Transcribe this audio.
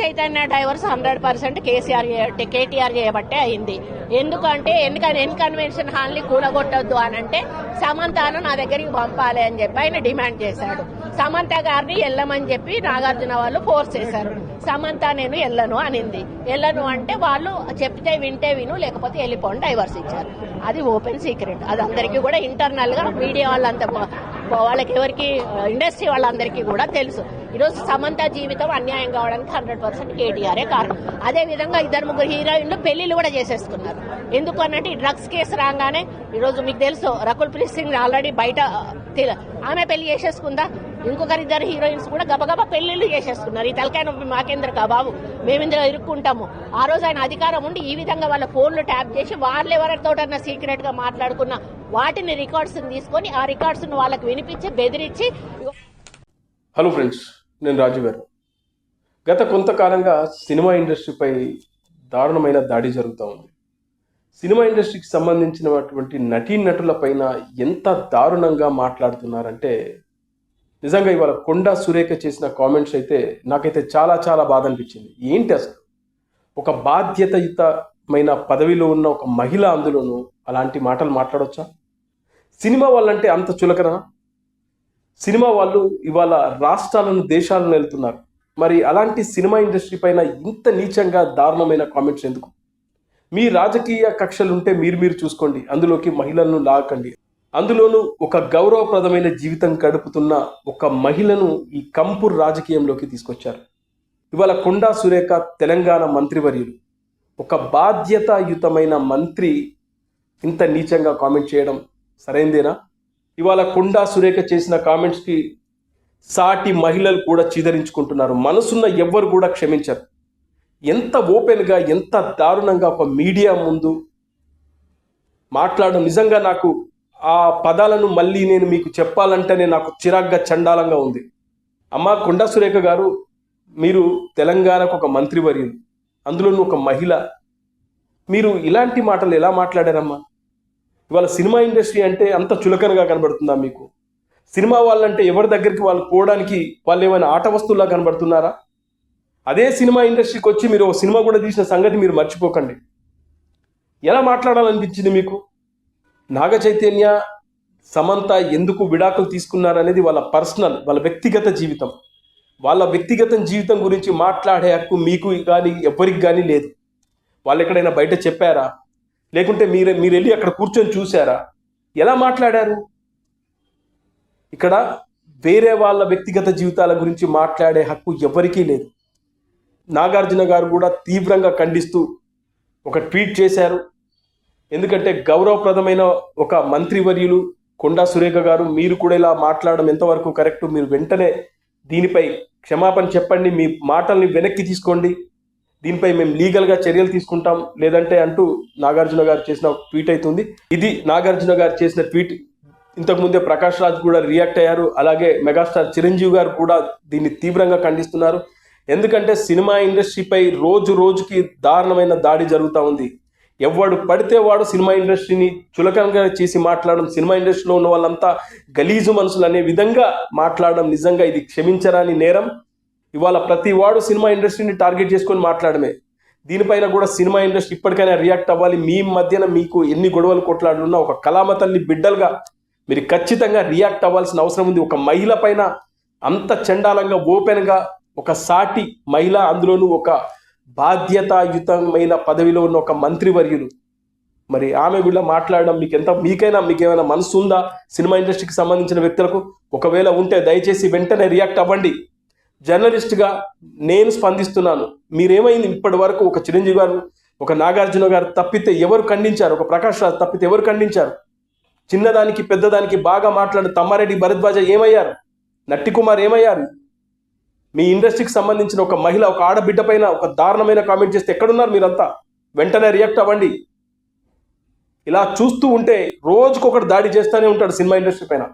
Chaitanya divorce hundred percent KCR KTR చేయబట్టే అయింది. ఎందుకంటే ఎందుకని ఎన్ కన్వెన్షన్ హాల్ని కూలగొట్టొద్దు అని అంటే సమంతను నా దగ్గరికి పంపాలి అని చెప్పి ఆయన డిమాండ్ చేశాడు. సమంత గారిని వెళ్ళమని చెప్పి నాగార్జున వాళ్ళు ఫోర్స్ చేశారు. సమంత నేను వెళ్ళను అనింది. వెళ్ళను అంటే వాళ్ళు చెప్తే వింటే విను లేకపోతే వెళ్ళిపోండి డైవర్స్ ఇచ్చారు. అది ఓపెన్ సీక్రెట్. అది అందరికీ కూడా ఇంటర్నల్గా మీడియా వాళ్ళంతా వాళ్ళకి ఎవరికి ఇండస్ట్రీ వాళ్ళందరికీ కూడా తెలుసు. ఈరోజు సమంత జీవితం అన్యాయం కావడానికి హండ్రెడ్ పర్సెంట్ కేటీఆరే కారణం. అదే విధంగా ఇద్దరు ముగ్గురు హీరోయిన్లు పెళ్ళిళ్ళు కూడా చేసేసుకున్నారు. ఎందుకు అన్నట్టు ఈ డ్రగ్స్ కేసు రాగానే ఈరోజు మీకు తెలుసు రకుల్ ప్రీత్ సింగ్ ఆల్రెడీ బయట ఆమె పెళ్ళి చేసేసుకుందా? ఇంకొకరిద్దరు హీరోయిన్స్ కూడా గబగబా పెళ్ళిళ్ళు చేసేస్తున్నారు ఈ తలకాయ నొప్పి మాకేంద్ర బాబు బాబు? మేమిందులో ఇరుక్కుంటాము. ఆ రోజు ఆయన అధికారం ఉండి ఈ విధంగా వాళ్ళ ఫోన్లు ట్యాప్ చేసి వాళ్ళు ఎవరితోటన్నా సీక్రెట్గా మాట్లాడుకున్న వాటిని రికార్డ్స్ తీసుకొని ఆ రికార్డ్స్ వాళ్ళకి వినిపించి బెదిరించి హలో ఫ్రెండ్స్ నేను రాజు గారు. గత కొంతకాలంగా సినిమా ఇండస్ట్రీపై దారుణమైన దాడి జరుగుతూ ఉంది. సినిమా ఇండస్ట్రీకి సంబంధించినటువంటి నటీనటులపైన ఎంత దారుణంగా మాట్లాడుతున్నారంటే నిజంగా ఇవాళ కొండ సురేఖ చేసిన కామెంట్స్ అయితే నాకైతే చాలా చాలా బాధ అనిపించింది ఏంటి అసలు? ఒక బాధ్యతయుతమైన పదవిలో ఉన్న ఒక మహిళ అందులోనూ అలాంటి మాటలు మాట్లాడొచ్చా? సినిమా వాళ్ళంటే అంత చులకన? సినిమా వాళ్ళు ఇవాళ రాష్ట్రాలను దేశాలను వెళ్తున్నారు. మరి అలాంటి సినిమా ఇండస్ట్రీ పైన ఇంత నీచంగా దారుణమైన కామెంట్స్ ఎందుకు? మీ రాజకీయ కక్షలుంటే మీరు మీరు చూసుకోండి. అందులోకి మహిళలను లాగకండి. అందులోనూ ఒక గౌరవప్రదమైన జీవితం గడుపుతున్న ఒక మహిళను ఈ కంపూర్ రాజకీయంలోకి తీసుకొచ్చారు. ఇవాళ కొండా సురేఖ తెలంగాణ మంత్రివర్యులు. ఒక బాధ్యతాయుతమైన మంత్రి ఇంత నీచంగా కామెంట్ చేయడం సరైందేనా? ఇవాళ కొండా సురేఖ చేసిన కామెంట్స్కి సాటి మహిళలు కూడా చీదరించుకుంటున్నారు. మనసున్న ఎవ్వరు కూడా క్షమించరు. ఎంత ఓపెన్గా ఎంత దారుణంగా ఒక మీడియా ముందు మాట్లాడడం నిజంగా నాకు ఆ పదాలను మళ్ళీ నేను మీకు చెప్పాలంటేనే నాకు చిరాగ్గా చండాలంగా ఉంది. అమ్మ కొండా సురేఖ గారు మీరు తెలంగాణకు ఒక మంత్రివర్యులు అందులోనూ ఒక మహిళ. మీరు ఇలాంటి మాటలు ఎలా మాట్లాడారమ్మా? ఇవాళ సినిమా ఇండస్ట్రీ అంటే అంత చులకనగా కనబడుతుందా మీకు? సినిమా వాళ్ళంటే ఎవరి దగ్గరికి వాళ్ళు పోవడానికి వాళ్ళు ఏమైనా ఆట వస్తువులా కనబడుతున్నారా? అదే సినిమా ఇండస్ట్రీకి వచ్చి మీరు ఒక సినిమా కూడా తీసిన సంగతి మీరు మర్చిపోకండి. ఎలా మాట్లాడాలనిపించింది మీకు? నాగ చైతన్య సమంత ఎందుకు విడాకులు తీసుకున్నారనేది వాళ్ళ పర్సనల్ వాళ్ళ వ్యక్తిగత జీవితం. వాళ్ళ వ్యక్తిగత జీవితం గురించి మాట్లాడే హక్కు మీకు కానీ ఎవరికి కానీ లేదు. వాళ్ళు ఎక్కడైనా బయట చెప్పారా? లేకుంటే మీరు మీరు వెళ్ళి అక్కడ కూర్చొని చూసారా ఎలా మాట్లాడారు? ఇక్కడ వేరే వాళ్ళ వ్యక్తిగత జీవితాల గురించి మాట్లాడే హక్కు ఎవరికీ లేదు. నాగార్జున గారు కూడా తీవ్రంగా ఖండిస్తూ ఒక ట్వీట్ చేశారు. ఎందుకంటే గౌరవప్రదమైన ఒక మంత్రివర్యులు కొండా సురేఖ గారు మీరు కూడా ఇలా మాట్లాడడం ఎంతవరకు కరెక్ట్? మీరు వెంటనే దీనిపై క్షమాపణ చెప్పండి మీ మాటల్ని వెనక్కి తీసుకోండి. దీనిపై మేము లీగల్గా చర్యలు తీసుకుంటాం. లేదంటే అంటూ నాగార్జున గారు చేసిన ట్వీట్ అవుతుంది ఇది నాగార్జున గారు చేసిన ట్వీట్. ఇంతకుముందే ప్రకాష్ రాజ్ కూడా రియాక్ట్ అయ్యారు. అలాగే మెగాస్టార్ చిరంజీవి గారు కూడా దీన్ని తీవ్రంగా ఖండిస్తున్నారు. ఎందుకంటే సినిమా ఇండస్ట్రీపై రోజు రోజుకి దారుణమైన దాడి జరుగుతూ ఉంది. ఎవడు పడితే వాడు సినిమా ఇండస్ట్రీని చులకనగా చేసి మాట్లాడడం సినిమా ఇండస్ట్రీలో ఉన్న వాళ్ళంతా గలీజు మనుషులు అనే విధంగా మాట్లాడడం నిజంగా ఇది క్షమించరాని నేరం. ఇవాళ ప్రతి వాడు సినిమా ఇండస్ట్రీని టార్గెట్ చేసుకొని మాట్లాడమే. దీనిపైన కూడా సినిమా ఇండస్ట్రీ ఇప్పటికైనా రియాక్ట్ అవ్వాలి. మీ మధ్యన మీకు ఎన్ని గొడవలు కొట్లాడున్నా ఒక కళామ తల్లి బిడ్డలుగా మీరు ఖచ్చితంగా రియాక్ట్ అవ్వాల్సిన అవసరం ఉంది. ఒక మహిళ పైన అంత చండాలంగా ఓపెన్గా ఒక సాటి మహిళ అందులోనూ ఒక బాధ్యతాయుతమైన పదవిలో ఉన్న ఒక మంత్రివర్యులు. మరి ఆమె కూడా మాట్లాడడం మీకు ఎంత మీకైనా మీకు ఏమైనా మనసు ఉందా సినిమా ఇండస్ట్రీకి సంబంధించిన వ్యక్తులకు? ఒకవేళ ఉంటే దయచేసి వెంటనే రియాక్ట్ అవ్వండి. జర్నలిస్ట్గా నేను స్పందిస్తున్నాను. మీరేమైంది ఇప్పటి వరకు ఒక చిరంజీవి గారు ఒక నాగార్జున గారు తప్పితే ఎవరు ఖండించారు? ఒక ప్రకాష్ రాజ్ తప్పితే ఎవరు ఖండించారు? చిన్నదానికి పెద్దదానికి బాగా మాట్లాడిన తమ్మారెడ్డి భరద్వాజ ఏమయ్యారు? నట్టి కుమార్ ఏమయ్యారు? మీ ఇండస్ట్రీకి సంబంధించిన ఒక మహిళ ఒక ఆడబిడ్డ పైన ఒక దారుణమైన కామెంట్ చేస్తే ఎక్కడున్నారు మీరంతా? వెంటనే రియాక్ట్ అవ్వండి. ఇలా చూస్తూ ఉంటే రోజుకొకటి దాడి చేస్తూనే ఉంటాడు సినిమా ఇండస్ట్రీ పైన.